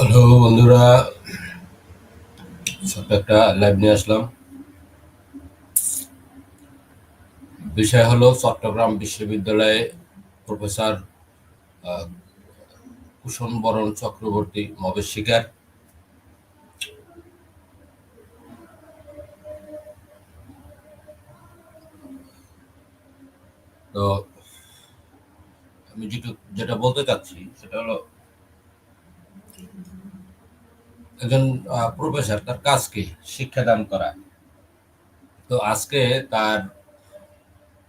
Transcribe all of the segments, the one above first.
Hello বন্ধুরা ছোট্ট একটা লাইভ নিয়ে আসলাম। বিষয় হলো চট্টগ্রাম বিশ্ববিদ্যালয়ে প্রফেসর কুশন বরণ চক্রবর্তী মবের শিকার। তো আমি যেটু যেটা বলতে চাচ্ছি, সেটা হলো একজন প্রফেসর তার কাজ কি? শিক্ষাদান করা। তো আজকে তার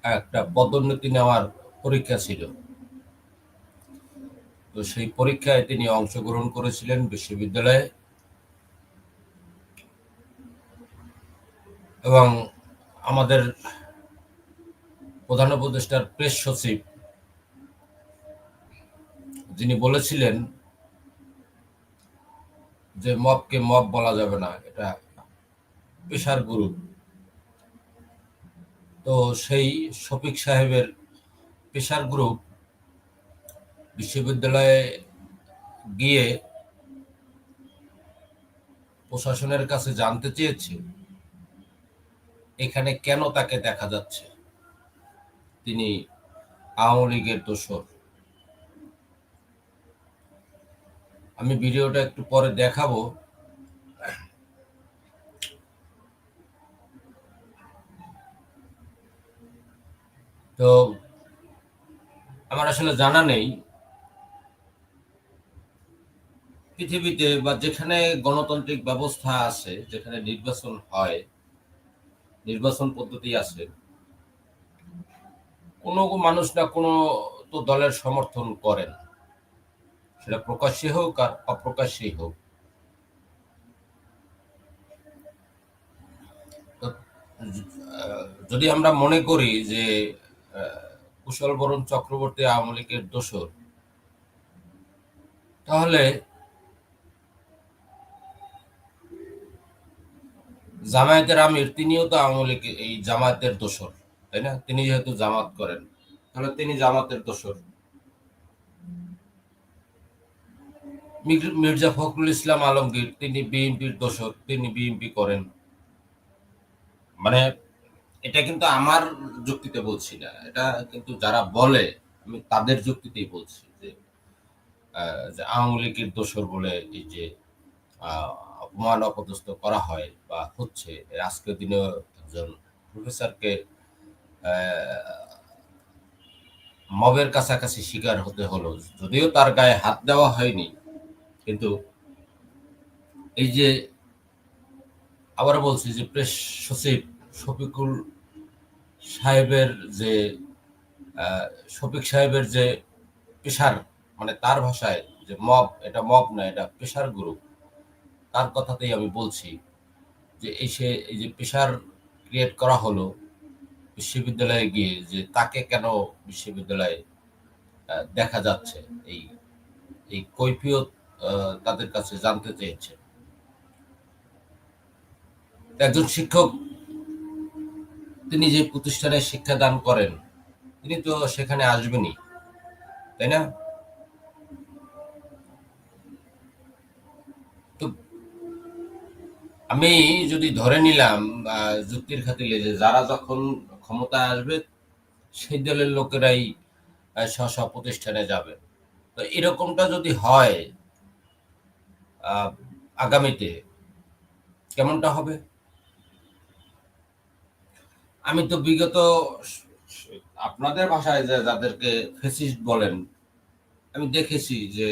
একটা পদোন্নতি নেওয়ার পরীক্ষা ছিল। তো সেই পরীক্ষায় তিনি অংশগ্রহণ করেছিলেন বিশ্ববিদ্যালয়ে। এবং আমাদের প্রধান উপদেষ্টার প্রেস সচিব, যিনি বলেছিলেন যে মবকে মব বলা যাবে না, এটা পেশার গ্রুপ তো সেই শফিক সাহেবের পেশার গ্রুপ বিশ্ববিদ্যালয়ে গিয়ে প্রশাসনের কাছে জানতে চেয়েছে, এখানে কেন তাকে দেখা যাচ্ছে? তিনি আওয়ামী লীগের দোসর আমি ভিডিওটা একটু পরে দেখাবো। তো আমার আসলে জানা নেই। পৃথিবীতে বা যেখানে গণতান্ত্রিক ব্যবস্থা আছে, যেখানে নির্বাচন হয়, নির্বাচন পদ্ধতি আছে, কোনো মানুষ না কোনো তো দলের সমর্থন করেন। সেটা প্রকাশ্যে হোক আর অপ্রকাশ্যেই হোক। যদি আমরা মনে করি যে কুশল বরণ চক্রবর্তী আওয়ামী লীগের দোসর তাহলে জামায়াতের আমির তিনিও তো আওয়ামী লীগ, এই জামায়াতের দোসর তাই না? তিনি যেহেতু জামাত করেন, তাহলে তিনি জামাতের দোসর মির্জা ফখরুল ইসলাম আলমগীর, তিনি বিএনপির দোসর তিনি বিএনপি করেন। মানে এটা কিন্তু আমার যুক্তিতে বলছি না। এটা কিন্তু যারা বলে, আমি তাদের যুক্তিতেই বলছি যে আওয়ামী লীগের দোসর বলে এই যে অপমান অপদস্থ করা হয় বা হচ্ছে আজকের দিনে একজন প্রফেসরকে মবের কাছাকাছি শিকার হতে হলো। যদিও তার গায়ে হাত দেওয়া হয়নি কিন্তু এই যে আবার বলছি যে প্রেস সচিব শফিকুল সাহেবের যে শফিক সাহেবের যে পেশার মানে তার ভাষায় যে মব, এটা মব না, এটা পেশার গ্রুপ তার কথাতেই আমি বলছি যে এই সে, এই যে পেশার ক্রিয়েট করা হলো বিশ্ববিদ্যালয়ে গিয়ে যে তাকে কেন বিশ্ববিদ্যালয়ে দেখা যাচ্ছে, এই এই কৈফিয়ত তাদের কাছে জানতে চেয়েছে। একজন শিক্ষক, তিনি যে প্রতিষ্ঠানে শিক্ষাদান করেন, তিনি তো সেখানে আসবেনই, তাই না? আমি যদি ধরে নিলাম যুক্তির খাতিরে যে যারা যখন ক্ষমতায় আসবে, সেই দলের লোকেরাই স্ব প্রতিষ্ঠানে যাবে। তো এরকমটা যদি হয় আগামীতে কেমনটা হবে? আমি তো বিগত আপনাদের ভাষায় যে যাদেরকে ফেসিস্ট বলেন, আমি দেখেছি যে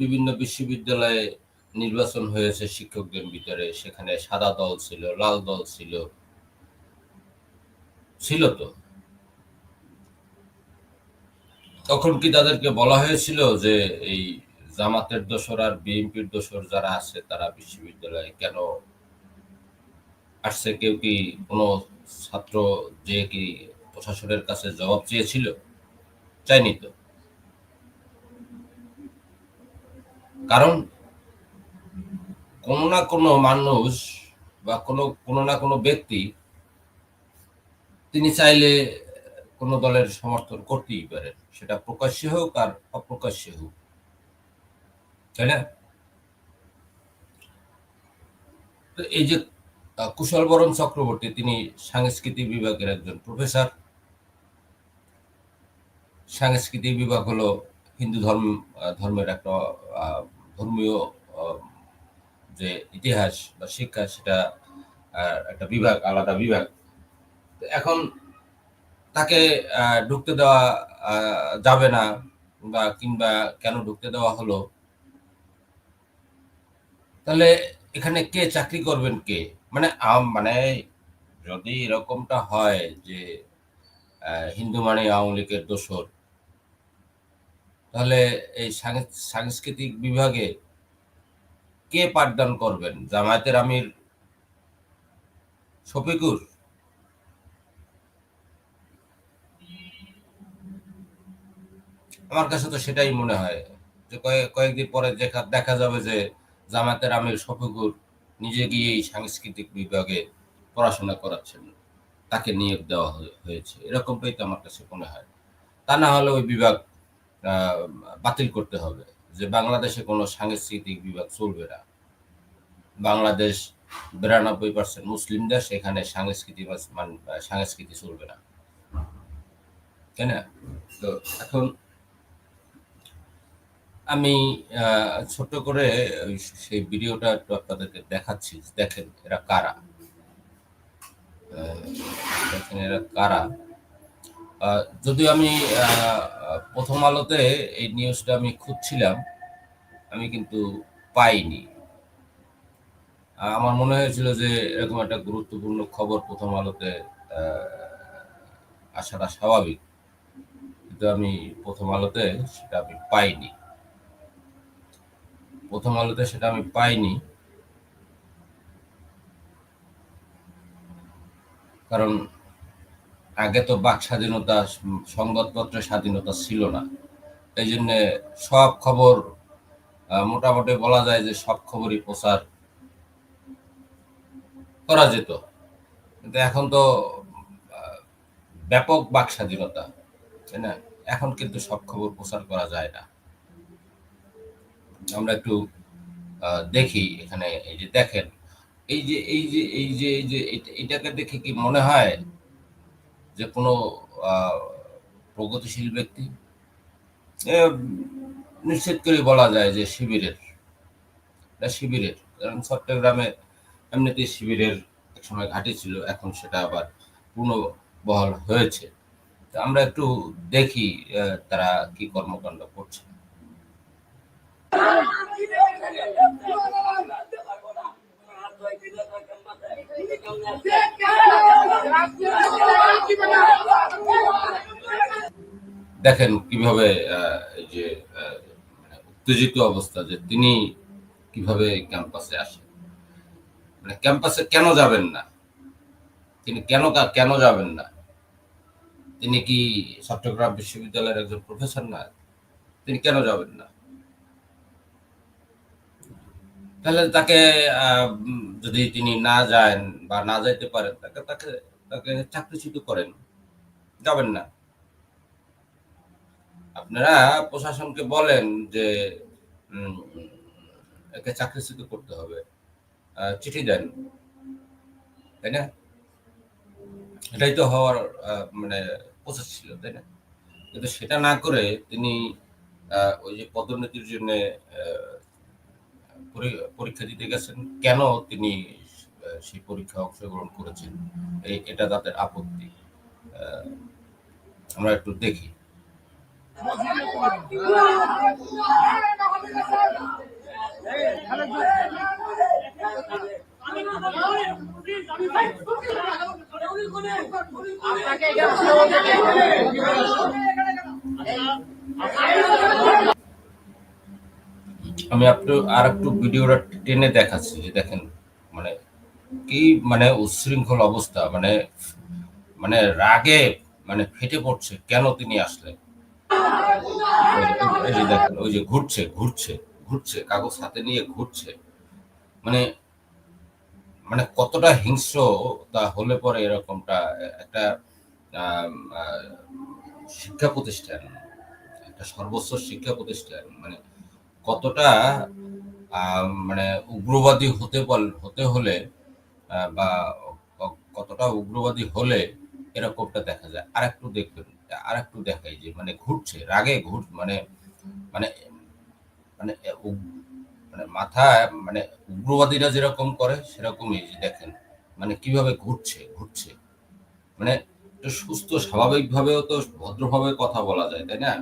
বিভিন্ন বিশ্ববিদ্যালয়ে নির্বাচন হয়েছে শিক্ষকদের ভিতরে। সেখানে সাদা দল ছিল, লাল দল ছিল। ছিল তো। তখন কি তাদেরকে বলা হয়েছিল যে এই জামাতের দোসর আর বিএনপির দোসর যারা আছে, তারা বিশ্ববিদ্যালয়ে কেন আসছে? কেউ কি কোনো ছাত্র যে কি প্রশাসনের কাছে জবাব চেয়েছিল? চাইনি তো। কারণ কোনো না কোনো মানুষ বা কোনো কোনো না কোনো ব্যক্তি তিনি চাইলে কোনো দলের সমর্থন করতেই পারেন। সেটা প্রকাশ্যে হোক আর অপ্রকাশ্যে হোক। তাই না? তো এই যে কুশল বরণ চক্রবর্তী, তিনি সাংস্কৃতিক বিভাগের একজন প্রফেসর। সাংস্কৃতিক বিভাগ হলো হিন্দু ধর্ম ধর্মের একটা ধর্মীয় যে ইতিহাস বা শিক্ষা, সেটা একটা বিভাগ, আলাদা বিভাগ। এখন তাকে ঢুকতে দেওয়া যাবে না বা কিংবা কেন ঢুকতে দেওয়া হলো? তাহলে এখানে কে চাকরি করবেন কে? মানে মানে যদি এরকমটা হয় যে হিন্দু মানে আওয়ামী লীগের দোসর তাহলে এই সাংস- সাংস্কৃতিক বিভাগে কে পাঠদান করবেন? জামায়াতের আমির শফিকুর? আমার কাছে তো সেটাই মনে হয় যে কয়েক কয়েকদিন পরে দেখা যাবে যে জামায়াতের আমির শফিকুর নিজে গিয়েই সাংস্কৃতিক বিভাগে পড়াশোনা করাচ্ছেন। তাকে নিয়োগ দেওয়া হয়ে- হয়েছে। এরকমটাই তো আমার কাছে মনে হয়। তা না হলে ওই বিভাগ বাতিল করতে হবে যে বাংলাদেশে কোনো সাংস্কৃতিক বিভাগ চলবে না। বাংলাদেশ বিরানব্বই পার্সেন্ট মুসলিম দেশ, এখানে সাংস্কৃতিক সংস্কৃতি চলবে না। তাই না? তো এখন আমি ছোট্ট করে সেই ভিডিওটা একটু আপনাদেরকে দেখাচ্ছি, দেখেন এরা কারা। দেখেন এরা কারা। যদিও আমি প্রথম আলোতে এই নিউজটা আমি খুঁজছিলাম, আমি কিন্তু পাইনি। আমার মনে হয়েছিল যে এরকম একটা গুরুত্বপূর্ণ খবর প্রথম আলোতে আসাটা স্বাভাবিক। কিন্তু আমি প্রথম আলোতে সেটা আমি পাইনি। প্রথম আলোতে সেটা আমি পাইনি। কারণ আগে তো বাক স্বাধীনতা, সংবাদপত্রের স্বাধীনতা ছিল না। এই জন্য সব খবর মোটামুটি বলা যায় যে সব খবরই প্রচার করা যেত। কিন্তু এখন তো ব্যাপক বাক স্বাধীনতা, তাই না? এখন কিন্তু সব খবর প্রচার করা যায় না। আমরা একটু দেখি এখানে এই যে দেখেন, এই যে এই যে এই যে এই যে এটা- এটাকে দেখে কি মনে হয় যে কোনো প্রগতিশীল ব্যক্তি? নিশ্চিত করে বলা যায় যে শিবিরের, এটা শিবিরের, কারণ চট্টগ্রামে এমনিতেই শিবিরের এক সময় ঘাঁটি ছিল, এখন সেটা আবার পূর্ণ বহাল হয়েছে। তো আমরা একটু দেখি তারা কি কর্মকাণ্ড করছে। দেখেন কীভাবে যে মানে উত্তেজিত অবস্থা যে তিনি কীভাবে ক্যাম্পাসে আসেন। মানে ক্যাম্পাসে কেন যাবেন না? তিনি কেন কেন যাবেন না? তিনি কি চট্টগ্রাম বিশ্ববিদ্যালয়ের একজন প্রফেসর না? তিনি কেন যাবেন না? তাহলে তাকে যদি তিনি না যান বা না যাইতে পারেন, তাকে তাকে তাকে চাকরিচ্যুত করেন। যাবেন না। আপনারা প্রশাসনকে বলেন যে একে চাকরিচ্যুত করতে হবে। চিঠি দেন। তাই না? এটাই তো হওয়ার মানে প্রসেস ছিল, তাই না? কিন্তু সেটা না করে তিনি ওই যে পদোন্নতির জন্য পরীক্ষা দিতে গেছেন, কেন তিনি সেই পরীক্ষা অংশগ্রহণ করেছেন? এটা তাদের আপত্তি। আমরা একটু দেখি। আমি একটু আর একটু ভিডিওটা টেনে দেখাচ্ছি যে দেখেন মানে কি মানে উচ্ছৃঙ্খল অবস্থা মানে মানে রাগে মানে ফেটে পড়ছে, কেন তিনি আসলেন? দেখেন, ওই যে ঘুরছে ঘুরছে ঘুরছে, কাগজ হাতে নিয়ে ঘুরছে। মানে মানে কতটা হিংস্র তা হলে পরে এরকমটা, একটা শিক্ষা প্রতিষ্ঠান, একটা সর্বোচ্চ শিক্ষা প্রতিষ্ঠান মানে কতটা মানে উগ্রবাদী হতে হতে হলে বা কতটা উগ্রবাদী হলে এরকমটা দেখা যায়। আর একটু দেখবেন আর একটু দেখাই যে মানে ঘুরছে, রাগে ঘুর মানে মানে মানে মানে মাথায় মানে উগ্রবাদীরা যেরকম করে, সেরকমই যে দেখেন মানে কীভাবে ঘুরছে ঘুরছে। মানে একটু সুস্থ, স্বাভাবিকভাবেও তো ভদ্রভাবে কথা বলা যায়, তাই না?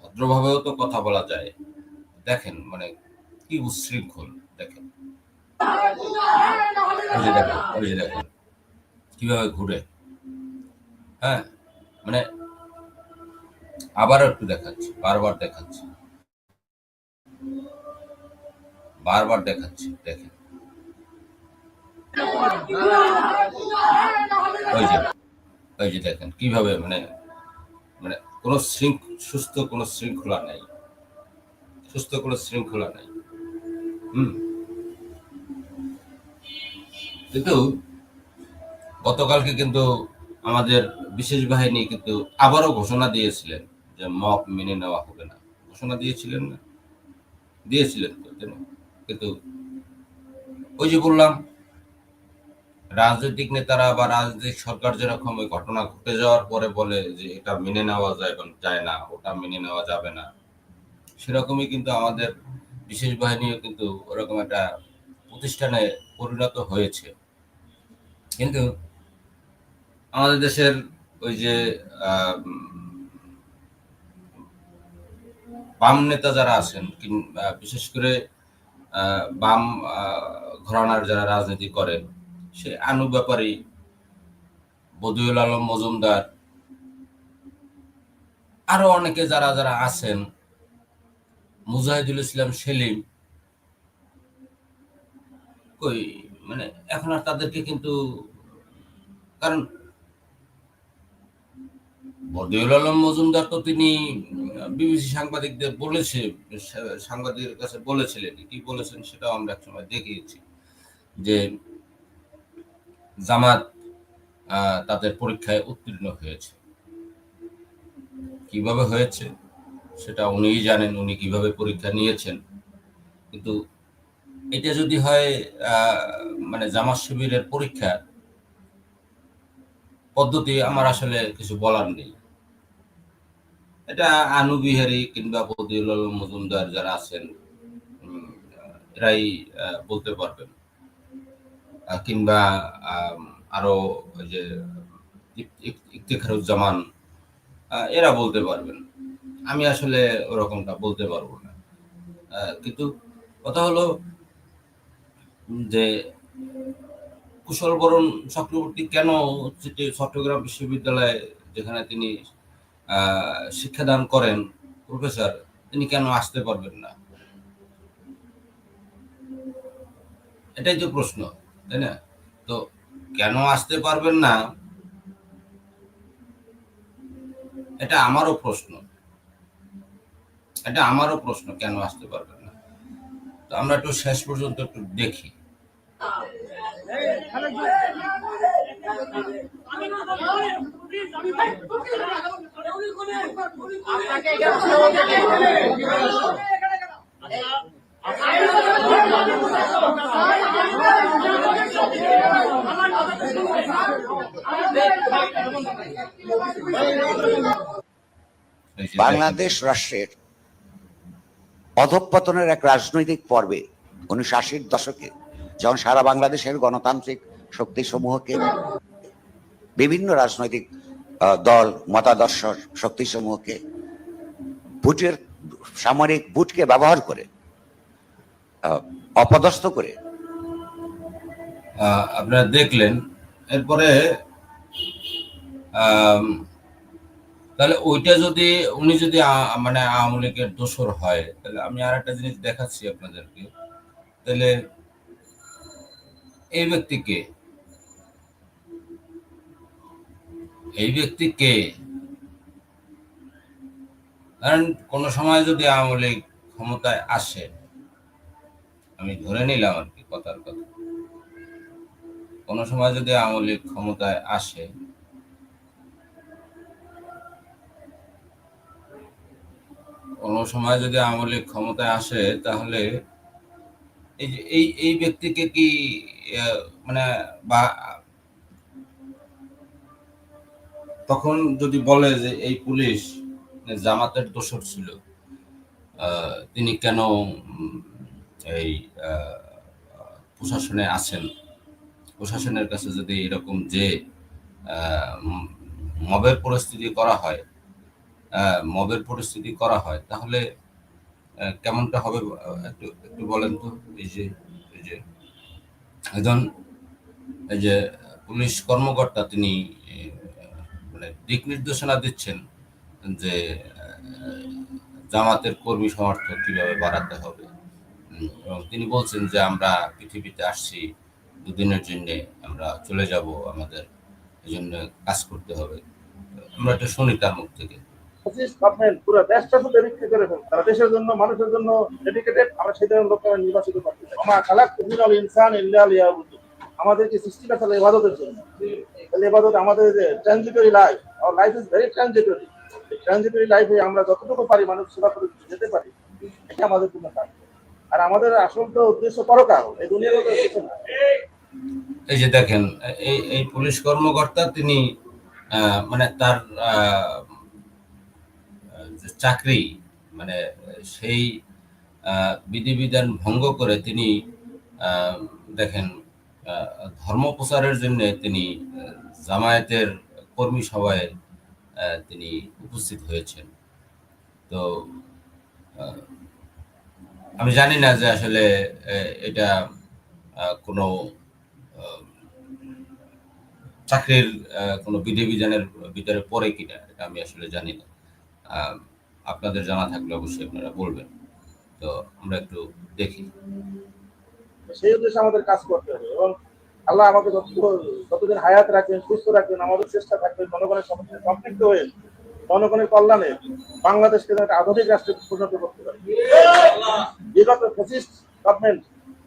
ভদ্রভাবেও তো কথা বলা যায়। দেখেন মানে কি উচ্ছৃঙ্খল, দেখেন। দেখেন দেখেন, কীভাবে ঘুরে। হ্যাঁ মানে আবার একটু দেখাচ্ছি, বারবার দেখাচ্ছি। বারবার দেখাচ্ছি, দেখেন। ওই যে ওই যে দেখেন, কীভাবে মানে মানে কোনো শৃঙ্খ, সুস্থ কোনো শৃঙ্খলা নাই। সুস্থ কোনো শৃঙ্খলা নাই। হুম? কিন্তু গতকালকে কিন্তু আমাদের বিশেষ বাহিনী কিন্তু আবারও ঘোষণা দিয়েছিলেন যে মপ মেনে নেওয়া হবে না। ঘোষণা দিয়েছিলেন না? দিয়েছিলেন? কিন্তু ওই যে বললাম, রাজনৈতিক নেতারা বা রাজনৈতিক সরকার যেরকম ওই ঘটনা ঘটে যাওয়ার পরে বলে যে এটা মেনে নেওয়া যায় যায় না, ওটা মেনে নেওয়া যাবে না। সেরকমই কিন্তু আমাদের বিশেষ বাহিনীও কিন্তু ওরকম একটা প্রতিষ্ঠানে পরিণত হয়েছে। কিন্তু আমাদের দেশের ওই যে বাম নেতা যারা আছেন বিশেষ করে বাম ঘরানার যারা রাজনীতি করেন, সে আনু ব্যাপারী বদিউল আলম মজুমদার, আরও অনেকে যারা যারা আছেন মুজাহিদুল ইসলাম সেলিম, কই মানে এখন আর তাদেরকে কিন্তু, কারণ বদিউল আলম মজুমদার তো তিনি বিবিসি সাংবাদিকদের বলেছে, সাংবাদিকের কাছে বলেছিলেন, কি বলেছেন সেটাও আমরা একসময় দেখিয়েছি, যে জামাত তাদের পরীক্ষায় উত্তীর্ণ হয়েছে। কীভাবে হয়েছে? সেটা উনিই জানেন, উনি কীভাবে পরীক্ষা নিয়েছেন। কিন্তু এটা যদি হয় মানে জামাত শিবিরের পরীক্ষা, পদ্ধতি আমার আসলে কিছু বলার নেই। এটা আনু বিহারি কিংবা বদিউল মজুমদার যারা আছেন এরাই বলতে পারবেন। কিংবা আরও যে ইফ- ইফ- ইফতেখারুজ্জামান এরা বলতে পারবেন। আমি আসলে ওরকমটা বলতে পারব না। কিন্তু কথা হলো যে কুশল বরণ চক্রবর্তী কেন চট্টগ্রাম বিশ্ববিদ্যালয়ে যেখানে তিনি শিক্ষাদান করেন, প্রফেসর, তিনি কেন আসতে পারবেন না? এটাই তো প্রশ্ন, তাই না? তো কেন আসতে পারবেন না? এটা আমারও প্রশ্ন। এটা আমারও প্রশ্ন, কেন আসতে পারবেন না? তো আমরা একটু শেষ পর্যন্ত একটু দেখি। বাংলাদেশ রাষ্ট্রের অধঃপতনের এক রাজনৈতিক পর্বে উনিশশো আশির দশকে যখন সারা বাংলাদেশের গণতান্ত্রিক শক্তিসমূহকে বিভিন্ন রাজনৈতিক দল, মতাদর্শ শক্তিসমূহকে বুটের সামরিক বুটকে ব্যবহার করে অপদস্থ করে আপনারা দেখলেন, এরপরে তাহলে ওইটা যদি, উনি যদি মানে আওয়ামী লীগের দোসর হয়, তাহলে আমি আর একটা জিনিস দেখাচ্ছি আপনাদেরকে। তাহলে এই ব্যক্তি কে? এই ব্যক্তি কে? কারণ কোন সময় যদি আওয়ামী লীগ ক্ষমতায় আসে, আমি ধরে নিলাম আর কি কথার কথা। কোন সময় যদি আওয়ামী লীগ ক্ষমতায় আসে কোনো সময় যদি আওয়ামী লীগ ক্ষমতায় আসে, তাহলে এই যে, এই এই ব্যক্তিকে কি মানে বা তখন যদি বলে যে এই পুলিশ জামাতের দোষর ছিল তিনি কেন এই প্রশাসনে আছেন? প্রশাসনের কাছে যদি এরকম যে মবের পরিস্থিতি করা হয় মবের পরিস্থিতি করা হয়, তাহলে কেমনটা হবে? একটু একটু বলেন তো, এই যে এই যে, একজন, এই যে, পুলিশ কর্মকর্তা তিনি মানে দিক নির্দেশনা দিচ্ছেন যে জামাতের কর্মী সমর্থক কীভাবে বাড়াতে হবে। এবং তিনি বলছেন যে, আমরা পৃথিবীতে আসছি, দুদিনের জন্য আমরা চলে যাব, আমাদের এই জন্য কাজ করতে হবে। আমরা এটা শুনি তার মুখ থেকে। তারা দেশের জন্য, মানুষের জন্য ডেডিকেটেড আমরা নির্বাচিত করতে ইনসান আমাদেরকে ইবাদতের জন্য। আমাদের যে লাইফ লাইফ ইজ ভেরি লাইফে আমরা যতটুকু পারি মানুষ সেবা করে যেতে পারি এটা আমাদের জন্য কাজ আর আমাদের আসল তো উদ্দেশ্য পরকাল, এই দুনিয়ার এই যে দেখেন এই এই পুলিশ কর্মকর্তা, তিনি মানে তার যে চাকরি মানে সেই বিধিবিধান ভঙ্গ করে তিনি দেখেন ধর্ম প্রচারের জন্য তিনি জামায়াতের কর্মী সভায় তিনি উপস্থিত হয়েছেন। তো আমি জানি না যে আসলে এটা কোনো চাকরির কোনো বিধিবিধানের ভিতরে পড়ে কিনা, এটা আমি আসলে জানি না। আপনাদের জানা থাকলে অবশ্যই আপনারা বলবেন। তো আমরা একটু দেখি। সেই উদ্দেশ্যে আমাদের কাজ করতে হবে এবং আল্লাহ আমাকে যতদিন হায়াত রাখবেন সুস্থ রাখবেন আমাদের চেষ্টা থাকবে জনগণের সমস্যা সম্পৃক্ত হয়ে জনগণের কল্যাণে বাংলাদেশকে যেন একটা আধুনিক রাষ্ট্রে পরিণত করতে পারে। বিগত ফ্যাসিস্ট গভর্নমেন্ট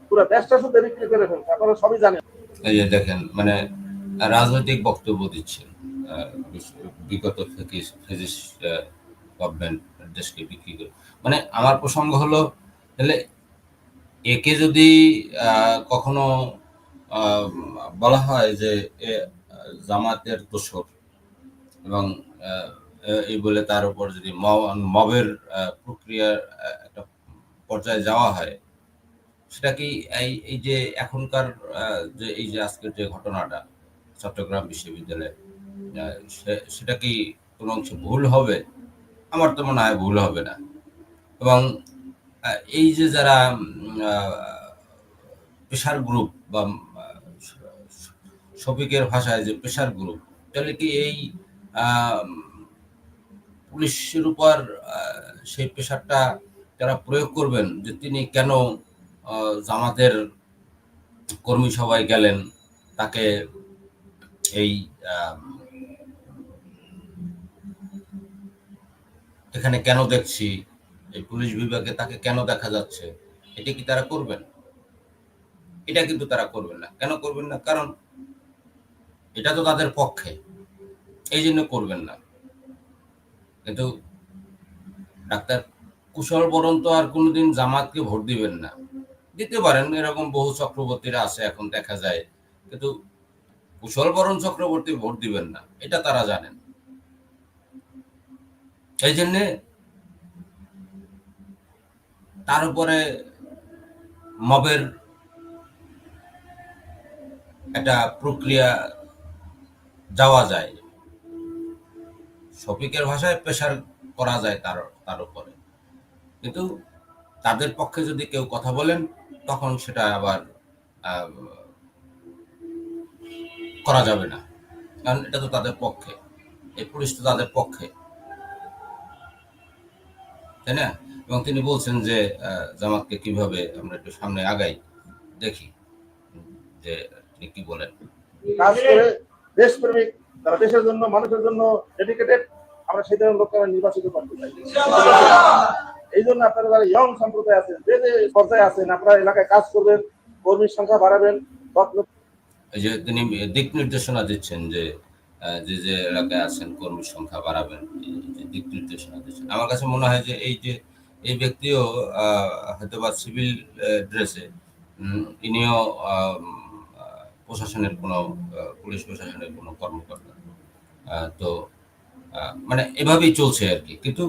পুরো দেশটা শুধু বিক্রি করে ফেলছে আপনারা সবই জানেন। এই যে দেখেন মানে রাজনৈতিক বক্তব্য দিচ্ছেন বিগত গভর্নমেন্ট দেশকে বিক্রি করে। মানে আমার প্রসঙ্গ হলো, তাহলে একে যদি কখনো বলা হয় যে জামাতের দোষর এবং এই বলে তার উপর যদি মবের প্রক্রিয়ার একটা পর্যায়ে যাওয়া হয়, সেটা কি এই এই যে এখনকার যে এই যে আজকের যে ঘটনাটা চট্টগ্রাম বিশ্ববিদ্যালয়ে সেটা কি কোনো অংশে ভুল হবে? আমার তো মনে হয় ভুল হবে না। এবং এই যে যারা প্রেশার গ্রুপ বা শফিকের ভাষায় যে প্রেশার গ্রুপ তাহলে কি এই পুলিশের উপর সেই পেশারটা তারা প্রয়োগ করবেন যে তিনি কেন জামাতের কর্মী সভায় গেলেন, তাকে এই এখানে কেন দেখছি? এই পুলিশ বিভাগে তাকে কেন দেখা যাচ্ছে? এটা কি তারা করবেন? এটা কিন্তু তারা করবেন না। কেন করবেন না? কারণ এটা তো তাদের পক্ষে। এই জন্য করবেন না। কিন্তু ডাক্তার কুশল বরণ তো আর কোনোদিন জামাতকে ভোট দিবেন না। দিতে পারেন, এরকম বহু চক্রবর্তীরা আছে এখন, দেখা যায়। কিন্তু কুশল বরণ চক্রবর্তী ভোট দিবেন না। এটা তারা জানেন। এই জন্যে তার উপরে মবের একটা প্রক্রিয়া যাওয়া যায়। শফিকের ভাষায় প্রেশার করা যায় তার তার উপরে। কিন্তু তাদের পক্ষে যদি কেউ কথা বলেন, তখন সেটা আবার করা যাবে না। কারণ এটা তো তাদের পক্ষে। এই পুলিশ তো তাদের পক্ষে। তাই না? এবং তিনি বলছেন যে জামাতকে কীভাবে আমরা একটু সামনে আগাই দেখি যে তিনি কি বলেন। কাজ করে দেশপ্রেমিক তারা দেশের জন্য মানুষের জন্য ডেডিকেটেড আমরা সেই ধরনের লোককে আমরা নির্বাচিত করতে চাই। এই জন্য আপনারা যারা ইয়ং সম্প্রদায় আছেন যে যে পর্যায়ে আছেন আপনারা এলাকায় কাজ করবেন কর্মীর সংখ্যা বাড়াবেন এই যে তিনি দিক নির্দেশনা দিচ্ছেন যে যে যে এলাকায় আছেন কর্মীর সংখ্যা বাড়াবেন দিক নির্দেশনা আমার কাছে মনে হয় যে এই যে এই ব্যক্তিও আহ, হয়তোবা সিভিল ড্রেসে ইনিও প্রশাসনের কোনো পুলিশ প্রশাসনের কোনো কর্মকর্তা। তো মানে এভাবেই চলছে আর কি। কিন্তু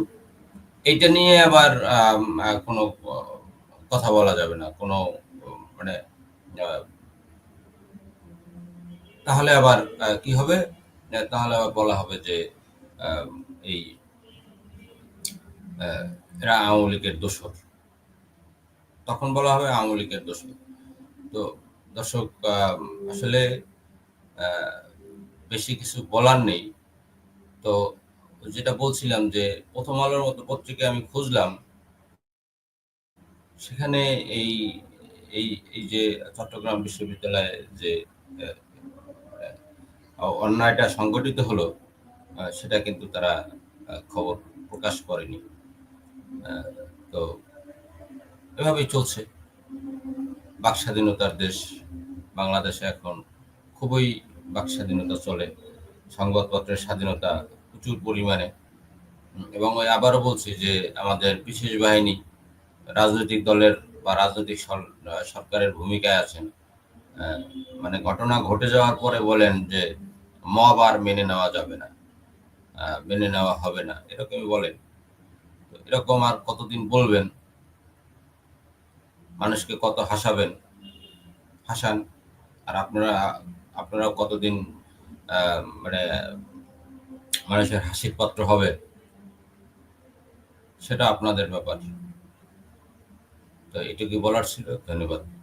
এইটা নিয়ে আবার কোনো কথা বলা যাবে না। কোনো মানে তাহলে আবার কি হবে? তাহলে আবার বলা হবে যে এই এরা আওয়ামী লীগের দোষর। তখন বলা হবে আওয়ামী লীগের দোষর। তো দর্শক আসলে বেশি কিছু বলার নেই। তো যেটা বলছিলাম যে, প্রথম আলোর মতো পত্রিকা আমি খুঁজলাম, সেখানে এই এই এই যে চট্টগ্রাম বিশ্ববিদ্যালয়ে যে অন্যায়টা সংগঠিত হলো সেটা কিন্তু তারা খবর প্রকাশ করেনি। তো এভাবেই চলছে। বাক স্বাধীনতার দেশ বাংলাদেশে এখন খুবই বাক স্বাধীনতা চলে। সংবাদপত্রের স্বাধীনতা প্রচুর পরিমাণে। এবং ওই আবারও বলছি যে আমাদের বিশেষ বাহিনী রাজনৈতিক দলের বা রাজনৈতিক সর- সরকারের ভূমিকায় আছেন। মানে ঘটনা ঘটে যাওয়ার পরে বলেন যে মব আর মেনে নেওয়া যাবে না। মেনে নেওয়া হবে না। এরকমই বলেন। এরকম আর কতদিন বলবেন? মানুষকে কত হাসাবেন? হাসান, আর আপনারা, আপনারাও কতদিন মানে মানুষের হাসির পাত্র হবে সেটা আপনাদের ব্যাপার। তো এটুকুই বলার ছিল। ধন্যবাদ।